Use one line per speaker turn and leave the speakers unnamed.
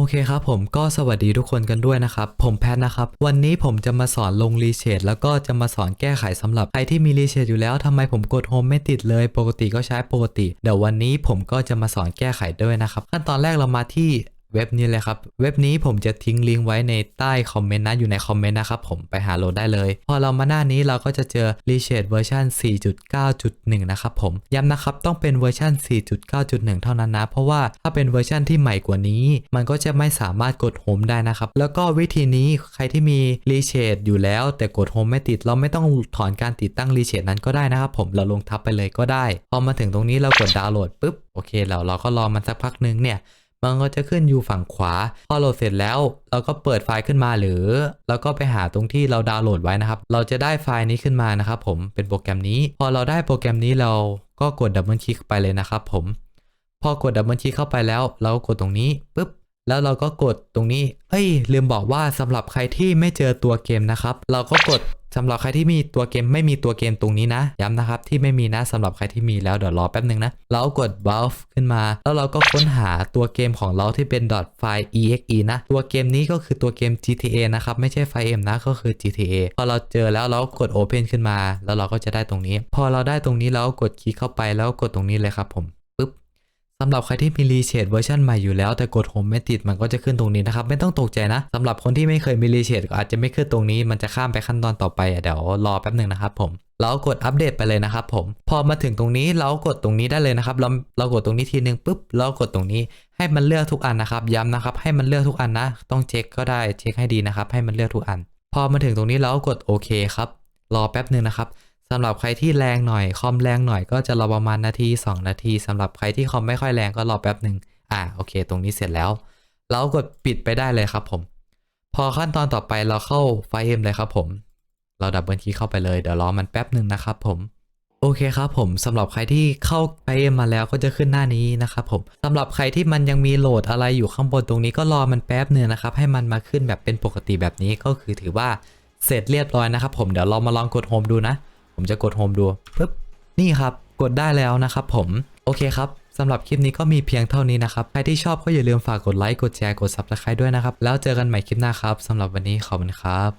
โอเคครับผมก็สวัสดีทุกคนกันด้วยนะครับ ผมแพทนะครับ วันนี้ผมจะมาสอนลงรีเชดแล้วก็จะมาสอนแก้ไขสำหรับใครที่มีรีเชดอยู่แล้วทำไมผมกดโฮมไม่ติดเลย ปกติก็ใช้ปกติ เดี๋ยววันนี้ผมก็จะมาสอนแก้ไขด้วยนะครับ ขั้นตอนแรกเรามาที่ เว็บนี้เลยครับ เว็บนี้ผมจะทิ้งลิงก์ไว้ในใต้คอมเมนต์นะ อยู่ในคอมเมนต์นะครับผมไปหาโหลดได้เลย พอเรามาหน้านี้เราก็จะเจอ r e s h a d e เวอร์ชัน4.9.1 นะครับผม ย้ำนะครับ ต้องเป็นเวอร์ชัน4.9.1 เท่านั้นนะ เพราะว่าถ้าเป็นเวอร์ชันที่ใหม่กว่านี้ มันก็จะไม่สามารถกดโฮมได้นะครับ แล้วก็วิธีนี้ใครที่มี r e s h a d e อยู่แล้ว แต่กดโฮมไม่ติดเราไม่ต้องถอนการติดตั้ง r e s h a d e นั้นก็ได้นะครับผมเราลงทับไปเลยก็ได้ พอมาถึงตรงนี้เรากดดาวน์โหลดปุ๊บโอเคแล้วเราก็รอมันสักพักหนึงเนี่ย มันก็จะขึ้นอยู่ฝั่งขวา พอโหลดเสร็จแล้วเราก็เปิดไฟล์ขึ้นมาหรือเราก็ไปหาตรงที่เราดาวน์โหลดไว้นะครับ เราจะได้ไฟล์นี้ขึ้นมานะครับผมเป็นโปรแกรมนี้ พอเราได้โปรแกรมนี้เราก็กดดับเบิลคลิกไปเลยนะครับผม พอกดดับเบิลคลิกเข้าไปแล้ว เราก็กดตรงนี้ปุ๊บ แล้วเราก็กดตรงนี้ เอ้ย ลืมบอกว่าสำหรับใครที่ไม่เจอตัวเกมนะครับ เราก็กดสำหรับใครที่มีตัวเกมไม่มีตัวเกมตรงนี้นะ ย้ำนะครับที่ไม่มีนะสำหรับใครที่มีแล้วเดี๋ยวรอแป๊บนึงนะ เรากด valve ขึ้นมา แล้วเราก็ค้นหาตัวเกมของเราที่เป็นไฟล์ exe นะ ตัวเกมนี้ก็คือตัวเกม GTA นะครับ ไม่ใช่ไฟล์ M นะก็คือ GTA พอเราเจอแล้วเราก็กด open ขึ้นมา แล้วเราก็จะได้ตรงนี้ พอเราได้ตรงนี้เราก็กดคลิกเข้าไปแล้วก็กดตรงนี้เลยครับผม สำหรับใครที่มีรีเชดเวอร์ชันใหม่อยู่แล้วแต่กดโฮมไม่ติดมันก็จะขึ้นตรงนี้นะครับ ไม่ต้องตกใจนะสำหรับคนที่ไม่เคยมีรีเชดก็อาจจะไม่ขึ้นตรงนี้มันจะข้ามไปขั้นตอนต่อไปอะเดี๋ยวรอแป๊บหนึ่งนะครับผมเรากดอัปเดตไปเลยนะครับผมพอมาถึงตรงนี้เรากดตรงนี้ได้เลยนะครับ เราเรากดตรงนี้ทีนึงปุ๊บเรากดตรงนี้ให้มันเลือกทุกอันนะครับ ย้ำนะครับ ให้มันเลือกทุกอันนะ ต้องเช็คก็ได้เช็คให้ดีนะครับ ให้มันเลือกทุกอัน พอมาถึงตรงนี้เรากดโอเคครับรอแป๊บหนึ่งนะครับ สำหรับใครที่แรงหน่อยคอมแรงหน่อยก็จะรอประมาณนาที 2 นาทีสำหรับใครที่คอมไม่ค่อยแรงก็รอแป๊บหนึ่งอ่าโอเค ตรงนี้เสร็จแล้วเรากดปิดไปได้เลยครับผม พอขั้นตอนต่อไปเราเข้าไฟล์เอ็มเลยครับผม เราดับเบิลคลิกเข้าไปเลยเดี๋ยวรอมันแป๊บหนึ่งนะครับผมโอเคครับผมสำหรับใครที่เข้าไฟล์เอ็มมาแล้วก็จะขึ้นหน้านี้นะครับผมสำหรับใครที่มันยังมีโหลดอะไรอยู่ข้างบนตรงนี้ก็รอมันแป๊บหนึ่งนะครับให้มันมาขึ้นแบบเป็นปกติแบบนี้ก็คือถือว่าเสร็จเรียบร้อยนะครับผมเดี๋ยวเรามาลองกดโฮมดูนะ ผมจะกดโฮมดูปึ๊บนี่ครับกดได้แล้วนะครับผมโอเคครับสำหรับคลิปนี้ก็มีเพียงเท่านี้นะครับ ใครที่ชอบก็อย่าลืมฝากกดไลค์ กดแชร์ กด Subscribe ด้วยนะครับ แล้วเจอกันใหม่คลิปหน้าครับ สำหรับวันนี้ขอบคุณครับ